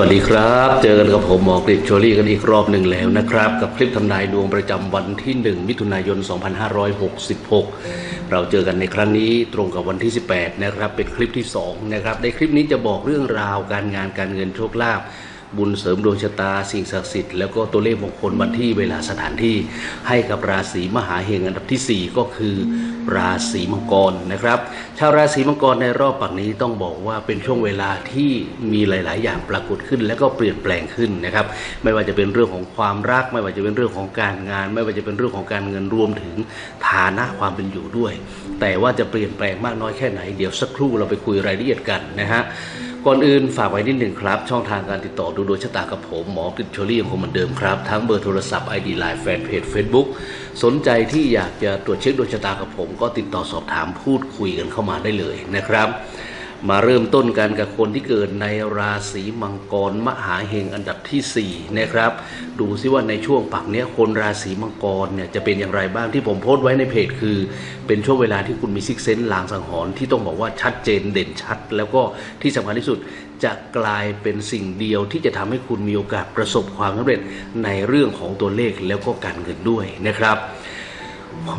วัสดีครับ เจอกันกับผมหมอกฤษโชลี่กันอีกรอบหนึ่งแล้วนะครับ กับคลิปทำนายดวงประจำวันที่ 1 มิถุนายน 2566 เราเจอกันในครั้งนี้ตรงกับวันที่ 18 นะครับ เป็นคลิปที่ 2 นะครับ ในคลิปนี้จะบอกเรื่องราวการงานการเงินโชคลาภ บุญเสริมดวงชะตาสิ่งศักดิ์สิทธิ์แล้วก็ตัวเลขมงคลวันที่เวลาสถานที่ให้กับราศีมหาเฮงอันดับทีสี่ 4 ก็คือราศีมังกรนะครับ ชาวราศีมังกรในรอบปักนี้ต้องบอกว่าเป็นช่วงเวลาที่มีหลาย ๆ อย่างปรากฏขึ้น และก็เปลี่ยนแปลงขึ้นนะครับ ไม่ว่าจะเป็นเรื่องของความรัก ไม่ว่าจะเป็นเรื่องของการงาน ไม่ว่าจะเป็นเรื่องของการเงินรวมถึงฐานะความเป็นอยู่ด้วย แต่ว่าจะเปลี่ยนแปลงมากน้อยแค่ไหน เดี๋ยวสักครู่เราไปคุยรายละเอียดกันนะฮะ ก่อนอื่นฝากไว้นิดหนึ่งครับ ช่องทางการติดต่อดูดวงชะตากับผมหมอกฤษโชลี่ยังคงเหมือนเดิมครับ ทั้งเบอร์โทรศัพท์ ID Line แฟนเพจ Facebook สนใจที่อยากจะตรวจเช็คดวงชะตากับผม ก็ติดต่อสอบถามพูดคุยกันเข้ามาได้เลยนะครับ มาเริ่มต้นกันกับคนที่เกิดในราศีมังกรมหาเฮงอันดับทีสี่ 4 นะครับ ดูซิว่าในช่วงปักเนี้ยคนราศีมังกรเนี่ยจะเป็นอย่างไรบ้างที่ผมโพสต์ไว้ในเพจคือ เป็นช่วงเวลาที่คุณมีซิกเซนต์ลางสังหรณ์ที่ต้องบอกว่าชัดเจนเด่นชัด แล้วก็ที่สำคัญที่สุดจะกลายเป็นสิ่งเดียวที่จะทำให้คุณมีโอกาสประสบความสำเร็จในเรื่องของตัวเลขแล้วก็การเงินด้วยนะครับ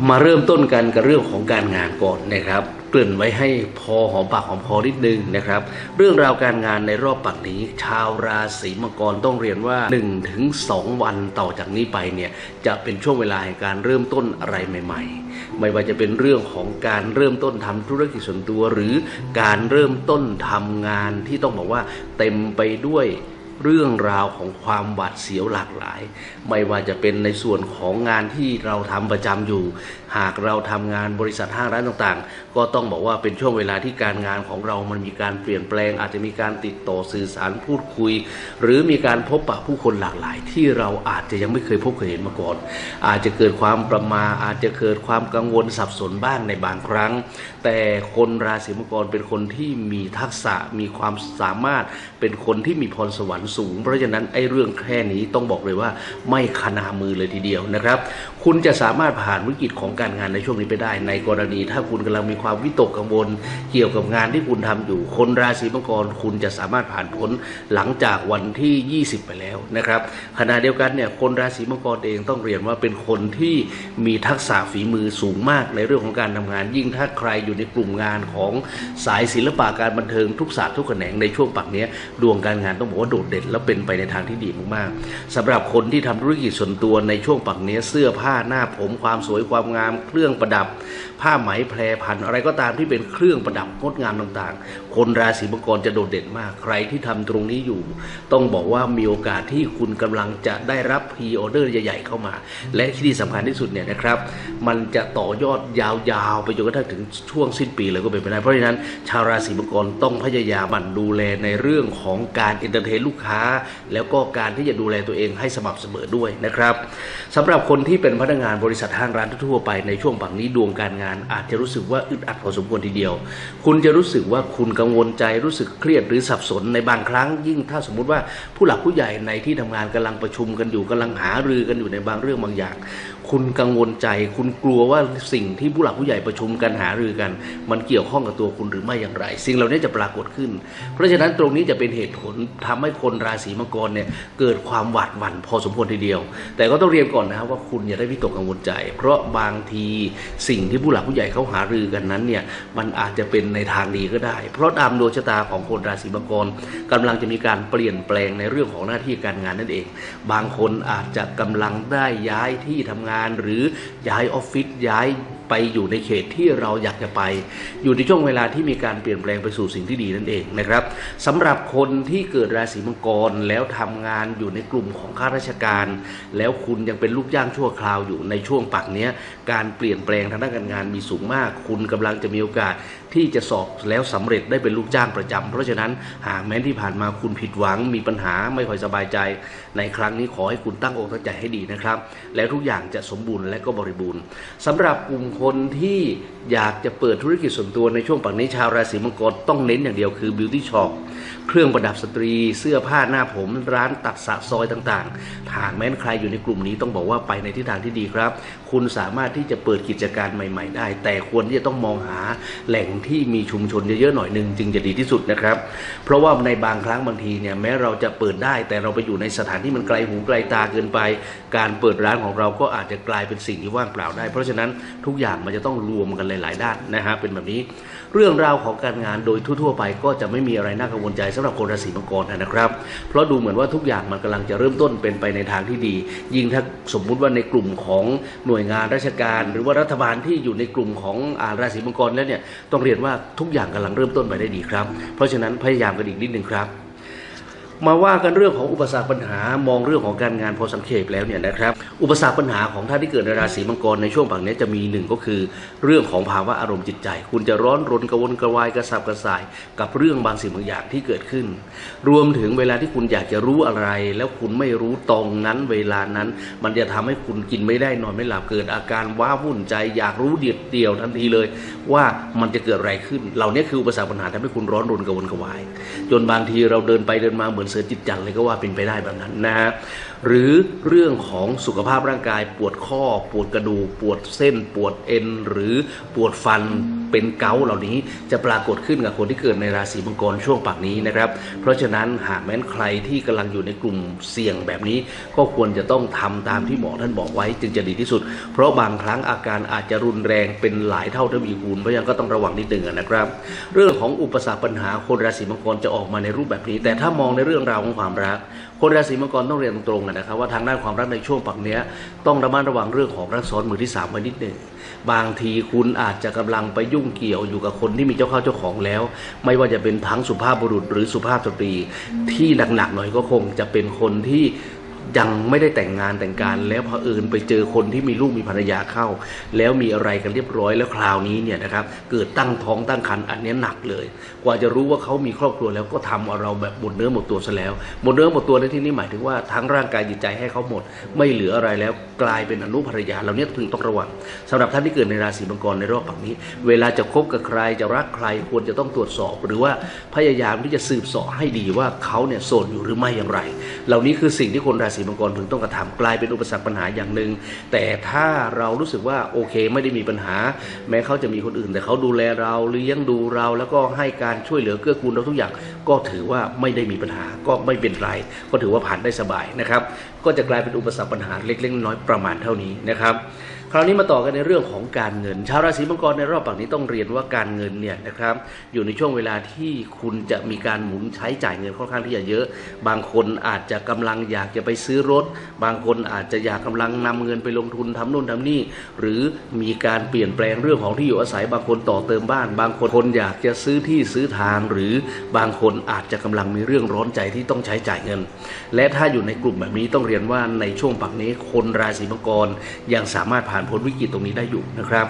มาเริ่มต้นกันกับเรื่องของการงานก่อนนะครับ เกริ่นไว้ให้พอหอมปากหอมคอนิดนึงนะครับ เรื่องราวการงานในรอบปักนี้ ชาวราศีมังกรต้องเรียนว่า1ถึง2วันต่อจากนี้ไปเนี่ยจะเป็นช่วงเวลาแห่งการเริ่มต้นอะไรใหม่ ๆ ไม่ว่าจะเป็นเรื่องของการเริ่มต้นทำธุรกิจส่วนตัว หรือการเริ่มต้นทำงานที่ต้องบอกว่าเต็มไปด้วย เรื่องราวของความหวาดเสียวหลากหลาย ไม่ว่าจะเป็นในส่วนของงานที่เราทำประจำอยู่ หากเราทำงานบริษัทห้างร้านต่างๆ ก็ต้องบอกว่าเป็นช่วงเวลาที่การงานของเรามันมีการเปลี่ยนแปลง อาจจะมีการติดต่อสื่อสารพูดคุย หรือมีการพบปะผู้คนหลากหลาย ที่เราอาจจะยังไม่เคยพบเคยเห็นมาก่อน อาจจะเกิดความประมาทอาจจะเกิดความกังวลสับสนบ้างในบางครั้ง แต่คนราศีมังกรเป็นคนที่มีทักษะมีความสามารถเป็นคนที่มีพรสวรรค์สูง เพราะฉะนั้นไอ้เรื่องแค่นี้ต้องบอกเลยว่าไม่ขนามือเลยทีเดียวนะครับ คุณจะสามารถผ่านวิกฤตของการงานในช่วงนี้ไปได้ ในกรณีถ้าคุณกำลังมีความวิตกกังวล เกี่ยวกับงานที่คุณทำอยู่ คนราศีมังกรคุณจะสามารถผ่านพ้นหลังจากวันที่ 20 ไปแล้วนะครับขณะเดียวกันเนี่ยคนราศีมังกรเองต้องเรียนว่าเป็นคนที่มีทักษะฝีมือสูงมากในเรื่องของการทำงาน ยิ่งถ้าใครอยู่ในกลุ่มงานของสายศิลปะการบันเทิงทุกศาสตร์ทุกแขนงในช่วงปักเนี้ยดวงการงานต้องบอกว่าโดดเด่นและเป็นไปในทางที่ดีมากๆสำหรับคนที่ทำธุรกิจส่วนตัวในช่วงปักเนี้ยเสื้อผ้าหน้าผมความสวยความงาม เครื่องประดับ ผ้าไหมแพรพันอะไรก็ตามที่เป็นเครื่องประดับงดงามต่างๆ คนราศีมังกรจะโดดเด่นมาก ใครที่ทำตรงนี้อยู่ ต้องบอกว่ามีโอกาสที่คุณกำลังจะได้รับพรีออเดอร์ใหญ่ๆเข้ามา และที่สำคัญที่สุดเนี่ยนะครับ มันจะต่อยอดยาวๆ ไปจนกระทั่งถึงช่วงงสิ้นปีเลยก็เป็นไปได้ เพราะฉะนั้นชาวราศีมังกรต้องพยายามหมั่นดูแลในเรื่องของการเอนเตอร์เทนลูกค้า แล้วก็การที่จะดูแลตัวเองให้สม่ำเสมอด้วยนะครับสำหรับคนที่เป็นพนักงานบริษัทห้างร้านทั่วไปในช่วงปังนี้ดวงการงาน อาจจะรู้สึกว่าอึดอัดพอสมควรทีเดียว คุณจะรู้สึกว่าคุณกังวลใจรู้สึกเครียดหรือสับสนในบางครั้ง ยิ่งถ้าสมมุติว่าผู้หลักผู้ใหญ่ในที่ทำงานกำลังประชุมกันอยู่กำลังหารือกันอยู่ในบางเรื่องบางอย่าง คุณกังวลใจ คุณกลัวว่าสิ่งที่ผู้หลักผู้ใหญ่ประชุมกันหารือกัน มันเกี่ยวข้องกับตัวคุณหรือไม่อย่างไร สิ่งเหล่านี้จะปรากฏขึ้น เพราะฉะนั้นตรงนี้จะเป็นเหตุผลทำให้คนราศีมังกรเนี่ยเกิดความหวาดหวั่นพอสมควรทีเดียว แต่ก็ต้องเรียนก่อนนะครับว่าคุณอย่าได้วิตกกังวลใจ เพราะบางทีสิ่งที่ผู้หลักผู้ใหญ่เขาหารือกันนั้นเนี่ยมันอาจจะเป็นในทางดีก็ได้ เพราะตามดวงชะตาของคนราศีมังกรกำลังจะมีการเปลี่ยนแปลงในเรื่องของหน้าที่การงานนั่นเอง บางคนอาจจะกำลังได้ย้ายที่ทำงานหรือย้ายออฟฟิศย้ายไปอยู่ในเขตที่เราอยากจะไป อยู่ในช่วงเวลาที่มีการเปลี่ยนแปลงไปสู่สิ่งที่ดีนั่นเองนะครับสำหรับคนที่เกิดราศีมังกรแล้วทำงานอยู่ในกลุ่มของข้าราชการ แล้วคุณยังเป็นลูกจ้างชั่วคราวอยู่ในช่วงปักเนี้ยการเปลี่ยนแปลงทางด้านการงานมีสูงมาก คุณกำลังจะมีโอกาส ที่จะสอบแล้วสำเร็จได้เป็นลูกจ้างประจำเพราะฉะนั้นหากแม้ที่ผ่านมาคุณผิดหวังมีปัญหาไม่ค่อยสบายใจ ในครั้งนี้ขอให้คุณตั้งอกตั้งใจให้ดีนะครับ แล้วทุกอย่างจะสมบูรณ์และก็บริบูรณ์สำหรับกลุ่มคนที่อยากจะเปิดธุรกิจส่วนตัวในช่วงปักนี้ชาวราศีมังกรต้องเน้นอย่างเดียวคือ beauty shop เครื่องประดับสตรี เสื้อผ้าหน้าผม ร้านตัดสะซอยต่างๆ หากแม้นใครอยู่ในกลุ่มนี้ต้องบอกว่าไปในทิศทางที่ดีครับ คุณสามารถที่จะเปิดกิจการใหม่ ๆ ได้ แต่ควรที่จะต้องมองหาแหล่งที่มีชุมชนเยอะๆหน่อยหนึ่งจึงจะดีที่สุดนะครับ เพราะว่าในบางครั้งบางทีเนี่ยแม้เราจะเปิดได้ แต่เราไปอยู่ในสถานที่มันไกลหูไกลตาเกินไป การเปิดร้านของเราก็อาจจะกลายเป็นสิ่งที่ว่างเปล่าได้ เพราะฉะนั้นทุกอย่างมันจะต้องรวมกันหลาย ๆ ด้านนะฮะเป็นแบบนี้ เรื่องราวของการงานโดยทั่วๆไปก็จะไม่มีอะไรน่ากังวลใจสำหรับคนราศีมังกรนะครับ เพราะดูเหมือนว่าทุกอย่างมันกำลังจะเริ่มต้นเป็นไปในทางที่ดี ยิ่งถ้าสมมุติว่าในกลุ่มของหน่วยงานราชการ หรือว่ารัฐบาลที่อยู่ในกลุ่มของอาราศีมังกรแล้วเนี่ยต้องเรียนว่าทุกอย่างกำลังเริ่มต้นไปได้ดีครับ เพราะฉะนั้นพยายามกันอีกนิดหนึ่งครับ มาว่ากันเรื่องของอุปสรรคปัญหามองเรื่องของการงานพอสังเขปแล้วเนี่ยนะครับอุปสรรคปัญหาของท่านที่เกิดในราศีมังกรในช่วงฝั่งนี้จะมีหนึ่งก็คือ เรื่องของภาวะอารมณ์จิตใจ คุณจะร้อนรนกระวนกระวายกระสับกระส่าย กับเรื่องบางสิ่งบางอย่างที่เกิดขึ้น รวมถึงเวลาที่คุณอยากจะรู้อะไร แล้วคุณไม่รู้ตรงนั้นเวลานั้น มันจะทำให้คุณกินไม่ได้นอนไม่หลับเกิดอาการว้าวุ่นใจ อยากรู้เดียวเดียวทันทีเลย ว่ามันจะเกิดอะไรขึ้น เหล่านี้คืออุปสรรคปัญหาทำให้คุณร้อนรนกระวนกระวาย จนบางทีเราเดินไปเดินมาเหมือนเสือจิตจังเลยก็ว่าเป็นไปได้แบบนั้นนะฮะหรือเรื่องของสุขภาพร่างกาย ปวดข้อ ปวดกระดูกปวดเส้น ปวดเอ็น หรือปวดฟันเป็นเกาเหล่านี้จะปรากฏขึ้นกับคนที่เกิดในราศีมังกรช่วงปากนี้นะครับ เพราะฉะนั้นหากแม้นใครที่กำลังอยู่ในกลุ่มเสี่ยงแบบนี้ ก็ควรจะต้องทำตามที่หมอท่านบอกไว้ จึงจะดีที่สุด เพราะบางครั้งอาการอาจจะรุนแรงเป็นหลายเท่าทวีคูณเพราะฉะนั้นก็ต้องระวังนิดหนึ่งนะครับ เรื่องของอุปสรรคปัญหาคนราศีมังกรจะออกมาในรูปแบบนี้ แต่ถ้ามองในเรื่องราวของความรัก คนราศีมังกรต้องเรียนตรงนนะครับว่าทางด้านความรักในช่วงปักเนี้ยต้องระมัดระวังเรื่องของรักซ้อนมือที่สามไว้นิดหนึ่งบางทีคุณอาจจะกำลังไปยุ่งเกี่ยวอยู่กับคนที่มีเจ้าเข้าเจ้าของแล้ว ไม่ว่าจะเป็นทั้งสุภาพบุรุษหรือสุภาพสตรีที่หนักๆหน่อยก็คงจะเป็นคนที่ ยังไม่ได้แต่งงานแต่งการแล้วเผอิญไปเจอคนที่มีลูกมีภรรยาเข้า แล้วมีอะไรกันเรียบร้อยแล้วคราวนี้เนี่ยนะครับเกิดตั้งท้องตั้งครรภ์อันเนี้ยหนักเลย กว่าจะรู้ว่าเขามีครอบครัวแล้วก็ทำเอาเราแบบหมดเนื้อหมดตัวซะแล้วหมดเนื้อหมดตัวในที่นี้หมายถึงว่าทั้งร่างกายจิตใจให้เขาหมด ไม่เหลืออะไรแล้วกลายเป็นอนุภรรยาเราเนี้ยพึงต้องระวังสำหรับท่านที่เกิดในราศีมังกรในรอบปักนี้ เวลาจะคบกับใครจะรักใครควรจะต้องตรวจสอบ หรือว่าพยายามที่จะสืบเสาะให้ดีว่าเขาเนี่ยโสดอยู่หรือไม่อย่างไร เหล่านี้คือสิ่งที่คนราศีมังกรถึงต้องกระทำกลายเป็นอุปสรรคปัญหาอย่างหนึ่งแต่ถ้าเรารู้สึกว่าโอเคไม่ได้มีปัญหา แม้เขาจะมีคนอื่น แต่เขาดูแลเราเลี้ยงดูเรา แล้วก็ให้การช่วยเหลือเกื้อกูลเราทุกอย่าง ก็ถือว่าไม่ได้มีปัญหาก็ไม่เป็นไร ก็ถือว่าผ่านได้สบายนะครับ ก็จะกลายเป็นอุปสรรคปัญหาเล็กๆน้อยๆประมาณเท่านี้นะครับ ราวนี้มาต่อกันในเรื่องของการเงิน ชาวราศีมังกรในรอบปักนี้ต้องเรียนว่าการเงินเนี่ยนะครับอยู่ในช่วงเวลาที่คุณจะมีการหมุนใช้จ่ายเงินค่อนข้างที่จะเยอะ บางคนอาจจะกำลังอยากจะไปซื้อรถ บางคนอาจจะอยากกำลังนำเงินไปลงทุนทำนู่นทำนี่ หรือมีการเปลี่ยนแปลงเรื่องของที่อยู่อาศัย บางคนต่อเติมบ้าน บางคนคนอยากจะซื้อที่ซื้อทาง หรือบางคนอาจจะกำลังมีเรื่องร้อนใจที่ต้องใช้จ่ายเงิน และถ้าอยู่ในกลุ่มแบบนี้ต้องเรียนว่าในช่วงปักนี้คนราศีมังกรยังสามารถผ่านพ้นวิกฤตตรงนี้ได้อยู่นะครับ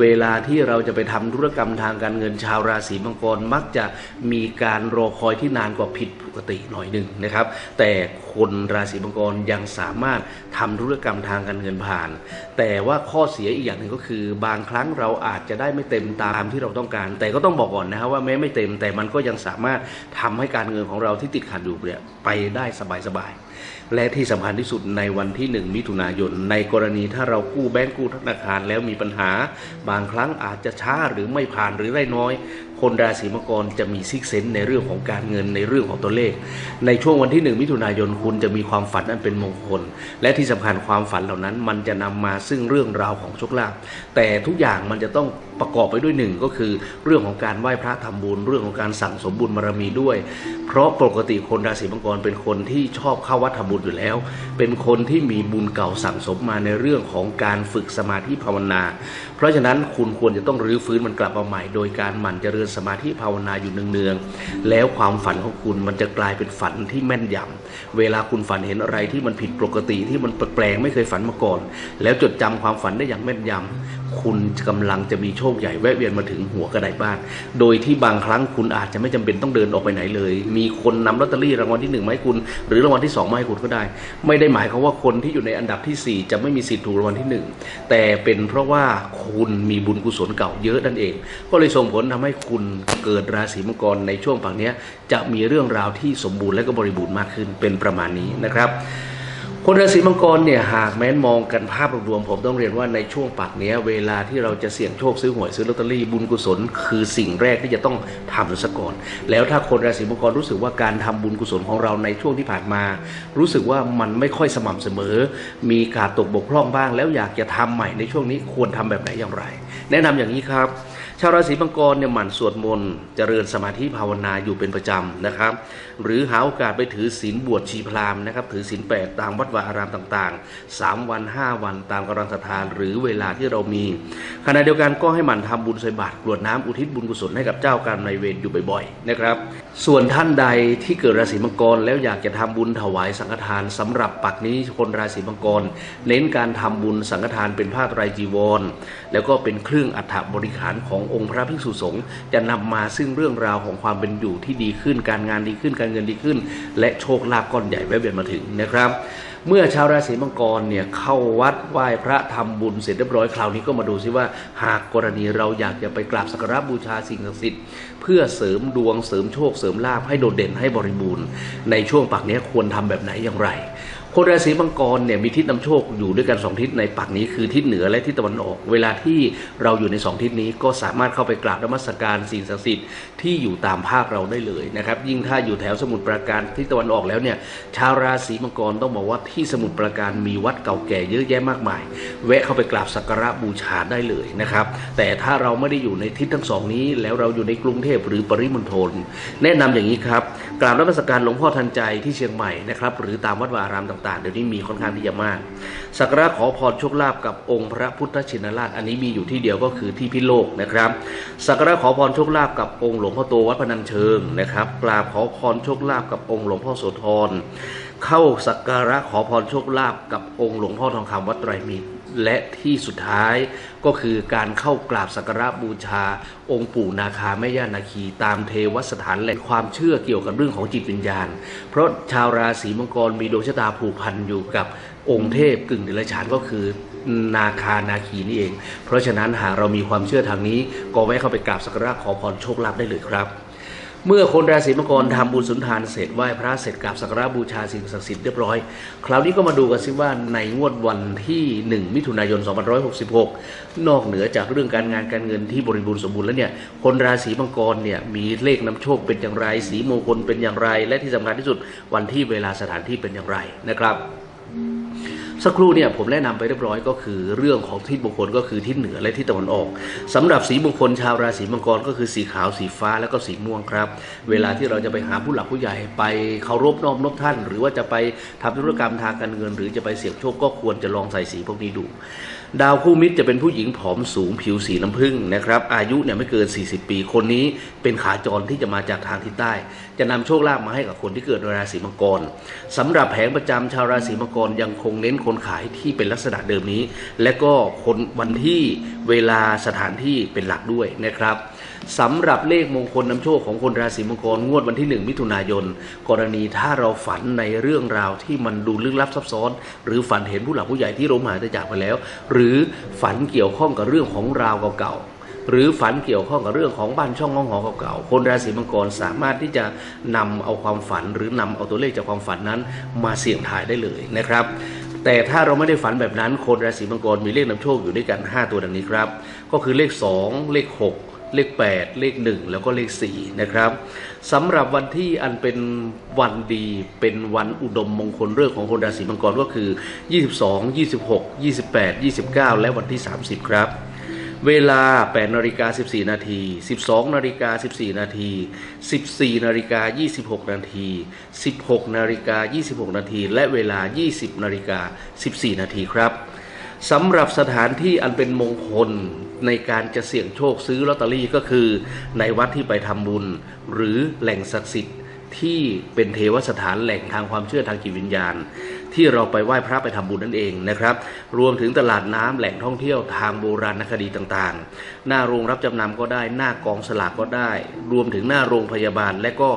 เวลาที่เราจะไปทำธุรกรรมทางการเงินชาวราศีมังกรมักจะมีการรอคอยที่นานกว่าผิดปกติหน่อยหนึ่งนะครับ แต่คนราศีมังกรยังสามารถทำธุรกรรมทางการเงินผ่าน แต่ว่าข้อเสียอีกอย่างหนึ่งก็คือ บางครั้งเราอาจจะได้ไม่เต็มตามที่เราต้องการ แต่ก็ต้องบอกก่อนนะครับว่าแม้ไม่เต็มแต่มันก็ยังสามารถทำให้การเงินของเราที่ติดขัดอยู่เนี่ยไปได้สบายๆ และที่สำคัญที่สุดในวันที่ 1 มิถุนายน ในกรณีถ้าเรากู้แบงก์กู้ธนาคารแล้วมีปัญหา บางครั้งอาจจะช้าหรือไม่ผ่านหรือได้น้อย คนราศีมังกรจะมีซิกเซนในเรื่องของการเงินในเรื่องของตัวเลข ในช่วงวันที่1มิถุนายนคุณจะมีความฝันอันเป็นมงคล และที่สำคัญความฝันเหล่านั้น มันจะนำมาซึ่งเรื่องราวของโชคลาภแต่ทุกอย่างมันจะต้องประกอบไปด้วยหนึ่งก็คือ เรื่องของการไหว้พระทำบุญเรื่องของการสั่งสมบุญบารมีด้วย เพราะปกติคนราศีมังกรเป็นคนที่ชอบเข้าวัดทำบุญอยู่แล้ว เป็นคนที่มีบุญเก่าสั่งสมมาในเรื่องของการฝึกสมาธิภาวนา เพราะฉะนั้นคุณควรจะต้องรื้อฟื้นมันกลับมาใหม่โดยการหมั่นเจริญสมาธิภาวนาอยู่เนืองๆแล้วความฝันของคุณมันจะกลายเป็นฝันที่แม่นยำเวลาคุณฝันเห็นอะไรที่มันผิดปกติที่มันแปลกๆไม่เคยฝันมาก่อน แล้วจดจำความฝันได้อย่างแม่นยำคุณกำลังจะมีโชคใหญ่แวะเวียนมาถึงหัวกระไดบ้าน โดยที่บางครั้งคุณอาจจะไม่จำเป็นต้องเดินออกไปไหนเลย มีคนนำลอตเตอรี่รางวัลที่หนึ่งมาให้คุณ หรือรางวัลที่สองมาให้คุณก็ได้ ไม่ได้หมายความว่าคนที่อยู่ในอันดับที่สี่จะไม่มีสิทธิ์ถูกรางวัลที่หนึ่งแต่เป็นเพราะว่าคุณมีบุญกุศลเก่าเยอะนั่นเอง ก็เลยส่งผลทำให้คุณเกิดราศีมังกรในช่วงฝั่งนี้จะมีเรื่องราวที่สมบูรณ์และก็บริบูรณ์มากขึ้นเป็นประมาณนี้นะครับ คนราศีมังกรเนี่ยหากแม้นมองกันภาพรวมผมต้องเรียนว่าในช่วงปักนี้เวลาที่เราจะเสี่ยงโชคซื้อหวยซื้อลอตเตอรี่บุญกุศล คือสิ่งแรกที่จะต้องทำซะก่อน แล้วถ้าคนราศีมังกรรู้สึกว่าการทำบุญกุศลของเราในช่วงที่ผ่านมา รู้สึกว่ามันไม่ค่อยสม่ำเสมอ มีขาดตกบกพร่องบ้าง แล้วอยากจะทำใหม่ในช่วงนี้ควรทำแบบไหนอย่างไร แนะนำอย่างนี้ครับ ชาวราศีมังกรเนี่ยหมั่นสวดมนต์เจริญสมาธิภาวนาอยู่เป็นประจำนะครับ หรือหาโอกาสไปถือศีลบวชชีพราหมณ์นะครับ ถือศีลแปดตามวัดวาอารามต่างๆ 3 วัน 5 วันตามกำลังศรัทธาหรือเวลาที่เรามีขณะเดียวกันก็ให้หมั่นทำบุญใส่บาตรกรวดน้ำอุทิศบุญกุศลให้กับเจ้ากรรมนายเวรอยู่บ่อยๆนะครับ ส่วนท่านใดที่เกิดราศีมังกรแล้วอยากจะทำบุญถวายสังฆทานสำหรับปักนี้คนราศีมังกร เน้นการทำบุญสังฆทานเป็นผ้าไตรจีวร แล้วก็เป็นเครื่องอัฐบริขารขององค์พระภิกษุสงฆ์จะนำมาซึ่งเรื่องราวของความเป็นอยู่ที่ดีขึ้นการงานดีขึ้นการเงินดีขึ้น และโชคลาภก้อนใหญ่แวะเวียนมาถึงนะครับ เมื่อชาวราศีมังกรเนี่ยเข้าวัดไหว้พระทำบุญเสร็จเรียบร้อยคราวนี้ก็มาดูซิว่า หากกรณีเราอยากจะไปกราบสักการะบูชาสิ่งศักดิ์สิทธิ์เพื่อเสริมดวงเสริมโชคเสริมลาภให้โดดเด่นให้บริบูรณ์ ในช่วงปักนี้ควรทำแบบไหนอย่างไร คนราศีมังกรเนี่ยมีทิศนำโชคอยู่ด้วยกันสองทิศในปักนี้คือทิศเหนือและทิศตะวันออก เวลาที่เราอยู่ในสองทิศนี้ก็สามารถเข้าไปกราบนมัสการสิ่งศักดิ์สิทธิ์ที่อยู่ตามภาคเราได้เลยนะครับ ยิ่งถ้าอยู่แถวสมุทรปราการทิศตะวันออกแล้วเนี่ยชาวราศีมังกรต้องบอกว่าที่สมุทรปราการมีวัดเก่าแก่เยอะแยะมากมาย แวะเข้าไปกราบสักการะบูชาได้เลยนะครับ แต่ถ้าเราไม่ได้อยู่ในทิศทั้งสองนี้ แล้วเราอยู่ในกรุงเทพหรือปริมณฑลแนะนำอย่างนี้ครับกราบนมัสการหลวงพ่อทันใจที่เชียงใหม่นะครับหรือตามวัดวาอารามต่างๆ เดี๋ยวนี้มีค่อนข้างที่จะมาก สักการะขอพรโชคลาภกับองค์พระพุทธชินราช อันนี้มีอยู่ที่เดียวก็คือที่พิโลกนะครับ สักการะขอพรโชคลาภกับองค์หลวงพ่อโตวัดพนัญเชิงนะครับ กราบขอพรโชคลาภกับองค์หลวงพ่อโสธร เข้าสักการะขอพรโชคลาภกับองค์หลวงพ่อทองคำวัดไตรมิตร และที่สุดท้ายก็คือการเข้ากราบสักการะบูชา องค์ปู่นาคาแม่ย่านาคี ตามเทวสถานแหล่งความเชื่อเกี่ยวกับเรื่องของจิตวิญญาณ เพราะชาวราศีมังกรมีดวงชะตาผูกพันอยู่กับองค์เทพกึ่งเดรัจฉานก็คือนาคานาคีนี่เอง เพราะฉะนั้นหากเรามีความเชื่อทางนี้ ก็แวะเข้าไปกราบสักการะขอพรโชคลาภได้เลยครับ เมื่อคนราศีมังกรทำบุญสุนทานเสร็จไหว้พระเสร็จกราบสักการะบูชาสิ่งศักดิ์สิทธิ์เรียบร้อย คราวนี้ก็มาดูกันซิว่าในงวดวันที่ 1 มิถุนายน 2566 นอกเหนือจากเรื่องการงานการเงินที่บริบูรณ์สมบูรณ์แล้วเนี่ยคนราศีมังกรเนี่ยมีเลขนำโชคเป็นอย่างไร สีมงคลเป็นอย่างไร และที่สำคัญที่สุดวันที่เวลาสถานที่เป็นอย่างไรนะครับ สักครู่เนี่ยผมแนะนำไปเรียบร้อยก็คือเรื่องของทิศมงคลก็คือทิศเหนือและทิศตะวันออกสำหรับสีมงคลชาวราศีมังกรก็คือสีขาวสีฟ้าแล้วก็สีม่วงครับ เวลาที่เราจะไปหาผู้หลักผู้ใหญ่ไปเคารพน้อมนบท่าน หรือว่าจะไปทำธุรกรรมทางการเงิน หรือจะไปเสี่ยงโชคก็ควรจะลองใส่สีพวกนี้ดู ดาวคู่มิตรจะเป็นผู้หญิงผอมสูงผิวสีน้ำผึ้งนะครับ อายุเนี่ยไม่เกิน 40 ปี คนนี้เป็นขาจรที่จะมาจากทางทิศใต้ จะนำโชคลาภมาให้กับคนที่เกิดราศีมังกรสำหรับแผงประจำชาวราศีมังกรยังคงเน้นคนขายที่เป็นลักษณะเดิมนี้ และก็คนวันที่เวลาสถานที่เป็นหลักด้วยนะครับ สำหรับเลขมงคลนำโชคของคนราศีมังกรงวดวันที่ 1 มิถุนายน กรณีถ้าเราฝันในเรื่องราวที่มันดูลึกลับซับซ้อน หรือฝันเห็นผู้หลักผู้ใหญ่ที่ล้มหายตาจากไปแล้ว หรือฝันเกี่ยวข้องกับเรื่องของราวเก่าหรือฝันเกี่ยวข้องกับเรื่องของบ้านช่องห้องหอเก่าๆ คนราศีมังกรสามารถที่จะนำเอาความฝันหรือนำเอาตัวเลขจากความฝันนั้นมาเสี่ยงทายได้เลยนะครับ แต่ถ้าเราไม่ได้ฝันแบบนั้น คนราศีมังกรมีเลขนำโชคอยู่ด้วยกัน 5 ตัวดังนี้ครับ ก็คือเลข 2 เลข 6 เลข 8 เลข 1 แล้วก็เลข 4 นะครับสำหรับวันที่อันเป็นวันดีเป็นวันอุดมมงคลเรื่องของคนราศีมังกรก็คือ 22 26 28 29 และวันที่ 30 ครับ เวลา 8นาฬิกา14 นาที 12นาฬิกา14 นาที 14นาฬิกา26 นาที 16นาฬิกา26 นาที และเวลา 20นาฬิกา14 นาทีครับ สำหรับสถานที่อันเป็นมงคลในการจะเสี่ยงโชคซื้อลอตเตอรี่ก็คือ ในวัดที่ไปทำบุญ หรือแหล่งศักดิ์สิทธิ์ที่เป็นเทวสถานแหล่งทางความเชื่อทางจิตวิญญาณ ที่เราไปไหว้พระไปทำบุญนั่นเองนะครับ รวมถึงตลาดน้ำแหล่งท่องเที่ยวทางโบราณคดีต่างๆ หน้าโรงรับจำนำก็ได้ หน้ากองสลากก็ได้ รวมถึงหน้าโรงพยาบาล และก็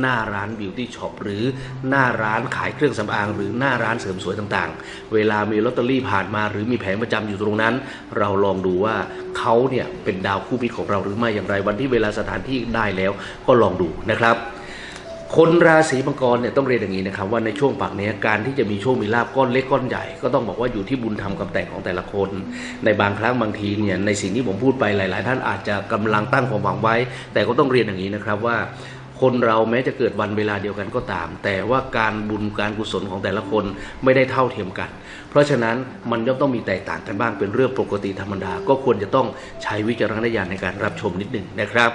หน้าร้านบิวตี้ช็อปหรือหน้าร้านขายเครื่องสำอาง หรือหน้าร้านเสริมสวยต่างๆ เวลามีลอตเตอรี่ผ่านมา หรือมีแผงประจำอยู่ตรงนั้น เราลองดูว่าเขาเนี่ยเป็นดาวคู่มิตรของเราหรือไม่อย่างไรวันที่เวลาสถานที่ได้แล้วก็ลองดูนะครับ คนราศีมังกรเนี่ยต้องเรียนอย่างนี้นะครับว่าในช่วงปากเนี้ยการที่จะมีโชคมีลาบก้อนเล็กก้อนใหญ่ ก็ต้องบอกว่าอยู่ที่บุญธรรมกำแต่งของแต่ละคน ในบางครั้งบางทีเนี่ยในสิ่งที่ผมพูดไปหลาย ๆ ท่านอาจจะกำลังตั้งความหวังไว้ แต่ก็ต้องเรียนอย่างนี้นะครับว่าคนเราแม้จะเกิดวันเวลาเดียวกันก็ตาม แต่ว่าการบุญการกุศลของแต่ละคนไม่ได้เท่าเทียมกัน เพราะฉะนั้นมันย่อมต้องมีแตกต่างกันบ้างเป็นเรื่องปกติธรรมดา ก็ควรจะต้องใช้วิจารณญาณในการรับชมนิดหนึ่งนะครับ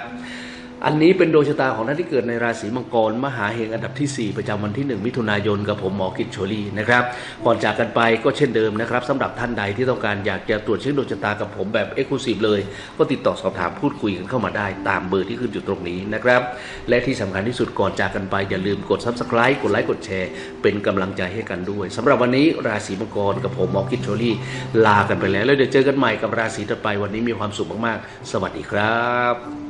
อันนี้เป็นดวงชะตาของท่านที่เกิดในราศีมังกร มหาเฮงอันดับทีสี่ 4 ประจำวันที่ 1 มิถุนายนกับผมหมอกิจโชลีนะครับก่อนจากกันไปก็เช่นเดิมนะครับสำหรับท่านใดที่ต้องการอยากจะตรวจเช็คดวงชะตากับผมแบบเอ็กซ์คลูซีฟเลย ก็ติดต่อสอบถามพูดคุยกันเข้ามาได้ตามเบอร์ที่ขึ้นอยู่ตรงนี้นะครับ และที่สำคัญที่สุดก่อนจากกันไปอย่าลืมกด subscribe กดไลค์กดแชร์ เป็นกำลังใจให้กันด้วยสำหรับวันนี้ราศีมังกรกับผมหมอกิจโชลีลากันไปแล้วแล้วเดี๋ยวเจอกันใหม่กับราศีต่อไปวันนี้มีความสุขมากๆ สวัสดีครับ